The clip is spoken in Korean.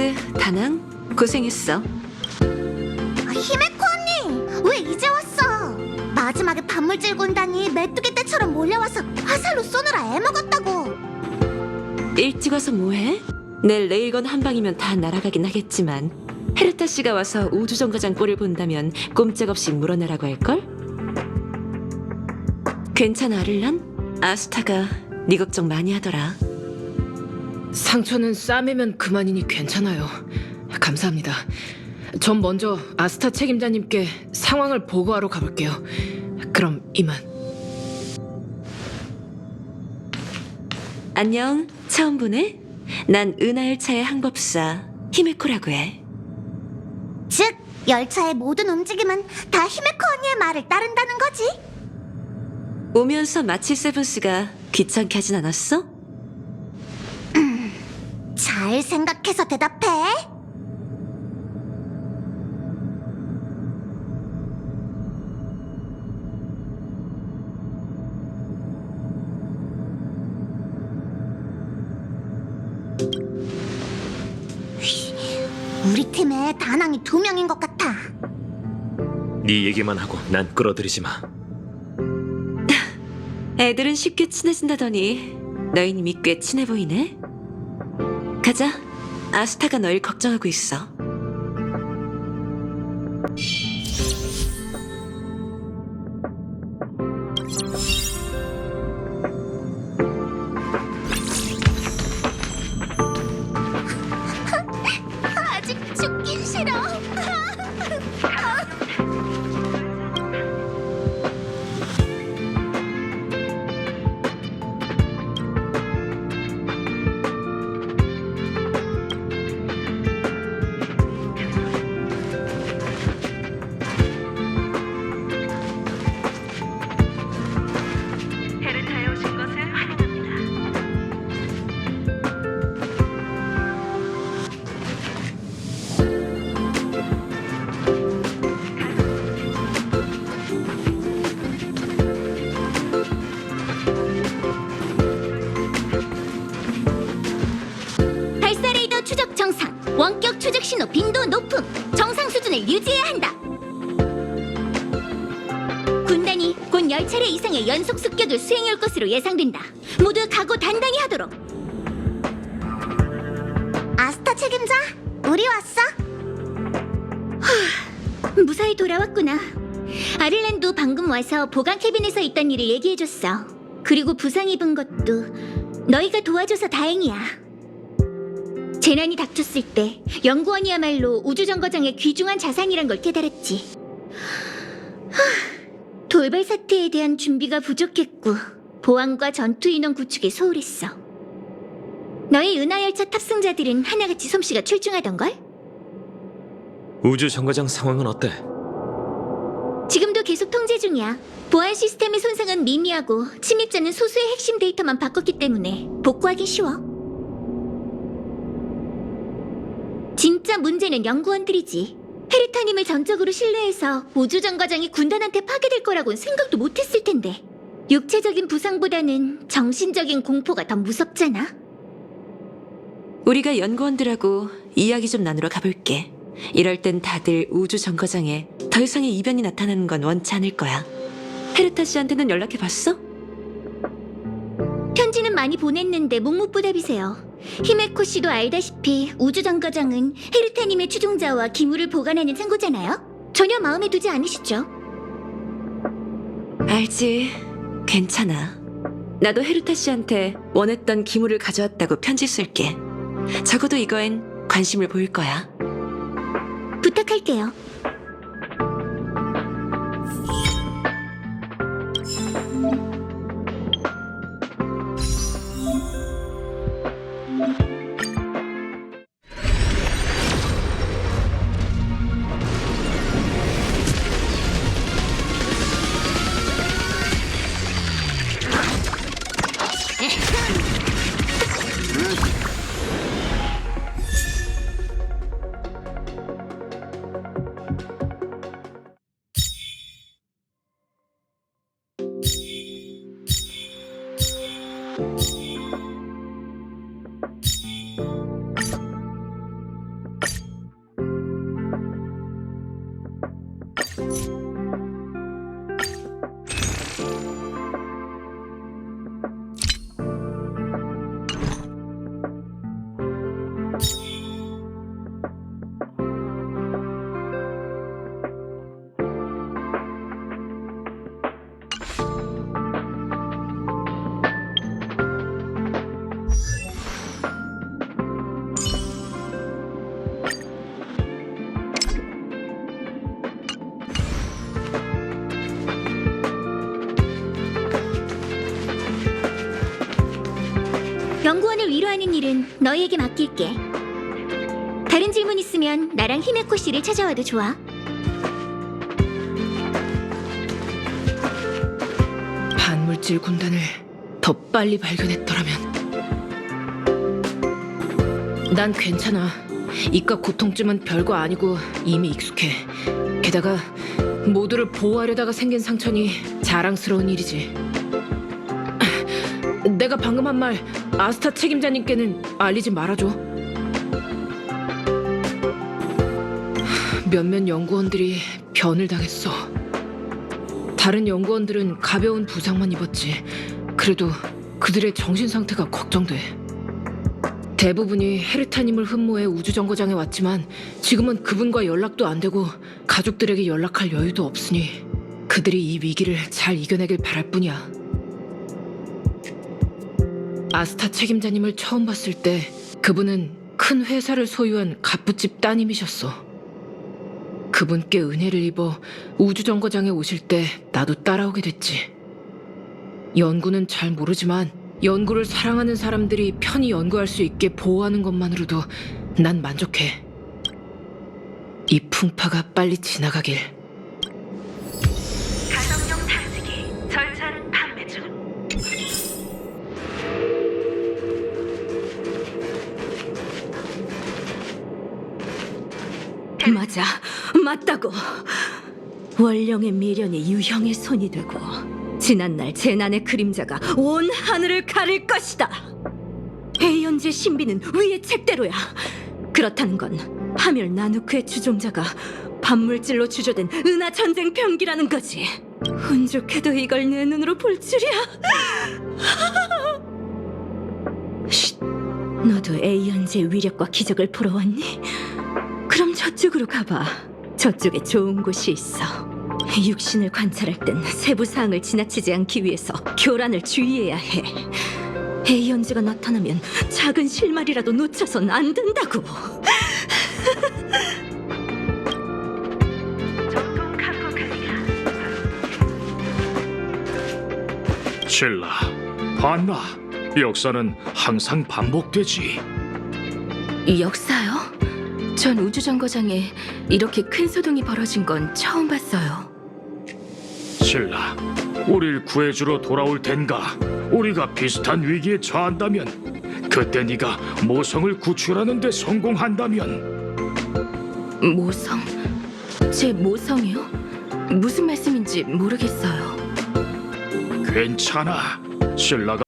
알렉스, 다낭, 고생했어. 아, 히메코 언니 왜 이제 왔어? 마지막에 반물질 군단이 메뚜기 떼처럼 몰려와서 화살로 쏘느라 애먹었다고. 일찍 와서 뭐해? 내일 레일건 한 방이면 다 날아가긴 하겠지만 헤르타 씨가 와서 우주정거장 꼴을 본다면 꼼짝없이 물어내라고 할걸? 괜찮아, 아를란? 아스타가 네 걱정 많이 하더라. 상처는 쌈이면 그만이니 괜찮아요. 감사합니다. 전 먼저 아스타 책임자님께 상황을 보고하러 가볼게요. 그럼 이만. 안녕, 처음 보네? 난 은하열차의 항법사 히메코라고 해. 즉 열차의 모든 움직임은 다 히메코 언니의 말을 따른다는 거지. 오면서 마치 세븐스가 귀찮게 하진 않았어? 잘 생각해서 대답해. 우리 팀에 다낭이 두 명인 것 같아. 네 얘기만 하고 난 끌어들이지 마. 애들은 쉽게 친해진다더니 너희님이 꽤 친해 보이네. 가자. 아스타가 널 걱정하고 있어. 추적 정상. 원격 추적 신호 빈도 높음. 정상 수준을 유지해야 한다. 군단이 곧 열차례 이상의 연속 습격을 수행할 것으로 예상된다. 모두 각오 단단히 하도록. 아스타 책임자, 우리 왔어? 무사히 돌아왔구나. 아를란도 방금 와서 보관 캐빈에서 있던 일을 얘기해줬어. 그리고 부상 입은 것도 너희가 도와줘서 다행이야. 재난이 닥쳤을 때 연구원이야말로 우주정거장의 귀중한 자산이란 걸 깨달았지. 하, 돌발 사태에 대한 준비가 부족했고 보안과 전투 인원 구축에 소홀했어. 너희 은하열차 탑승자들은 하나같이 솜씨가 출중하던걸? 우주 정거장 상황은 어때? 지금도 계속 통제 중이야. 보안 시스템의 손상은 미미하고 침입자는 소수의 핵심 데이터만 바꿨기 때문에 복구하기 쉬워. 진짜 문제는 연구원들이지. 헤르타님을 전적으로 신뢰해서 우주정거장이 군단한테 파괴될 거라고는 생각도 못했을 텐데. 육체적인 부상보다는 정신적인 공포가 더 무섭잖아. 우리가 연구원들하고 이야기 좀 나누러 가볼게. 이럴 땐 다들 우주 정거장에 더 이상의 이변이 나타나는 건 원치 않을 거야. 헤르타 씨한테는 연락해 봤어? 편지는 많이 보냈는데 묵묵부답이세요. 히메코 씨도 알다시피 우주정거장은 헤르타님의 추종자와 기물을 보관하는 창고잖아요. 전혀 마음에 두지 않으시죠? 알지. 괜찮아. 나도 헤르타 씨한테 원했던 기물을 가져왔다고 편지 쓸게. 적어도 이거엔 관심을 보일 거야. 부탁할게요. 구체적인 일은 너희에게 맡길게. 다른 질문 있으면 나랑 히메코 씨를 찾아와도 좋아. 반물질 군단을 더 빨리 발견했더라면. 난 괜찮아. 이깟 고통쯤은 별거 아니고 이미 익숙해. 게다가 모두를 보호하려다가 생긴 상처니 자랑스러운 일이지. 내가 방금 한 말 아스타 책임자님께는 알리지 말아줘. 몇몇 연구원들이 변을 당했어. 다른 연구원들은 가벼운 부상만 입었지. 그래도 그들의 정신 상태가 걱정돼. 대부분이 헤르타님을 흠모해 우주정거장에 왔지만 지금은 그분과 연락도 안 되고 가족들에게 연락할 여유도 없으니 그들이 이 위기를 잘 이겨내길 바랄 뿐이야. 아스타 책임자님을 처음 봤을 때 그분은 큰 회사를 소유한 갑부집 따님이셨어. 그분께 은혜를 입어 우주정거장에 오실 때 나도 따라오게 됐지. 연구는 잘 모르지만 연구를 사랑하는 사람들이 편히 연구할 수 있게 보호하는 것만으로도 난 만족해. 이 풍파가 빨리 지나가길. 맞아, 맞다고. 원령의 미련이 유형의 손이 되고 지난날 재난의 그림자가 온 하늘을 가릴 것이다. 에이언즈의 신비는 위의 책대로야. 그렇다는 건 하멸 나누크의 주종자가 반물질로 주조된 은하 전쟁 병기라는 거지. 운 좋게도 이걸 내 눈으로 볼 줄이야. 쉿, 너도 에이언즈의 위력과 기적을 보러 왔니? 그럼 저쪽으로 가봐. 저쪽에 좋은 곳이 있어. 육신을 관찰할 땐 세부 사항을 지나치지 않기 위해서 교란을 주의해야 해. 에이언즈가 나타나면 작은 실마리라도 놓쳐선 안 된다고. 신라, 봤나? 역사는 항상 반복되지. 역사요? 전 우주정거장에 이렇게 큰 소동이 벌어진 건 처음 봤어요. 신라, 우릴 구해주러 돌아올 텐가? 우리가 비슷한 위기에 처한다면, 그때 네가 모성을 구출하는 데 성공한다면, 모성? 제 모성이요? 무슨 말씀인지 모르겠어요. 괜찮아. 신라가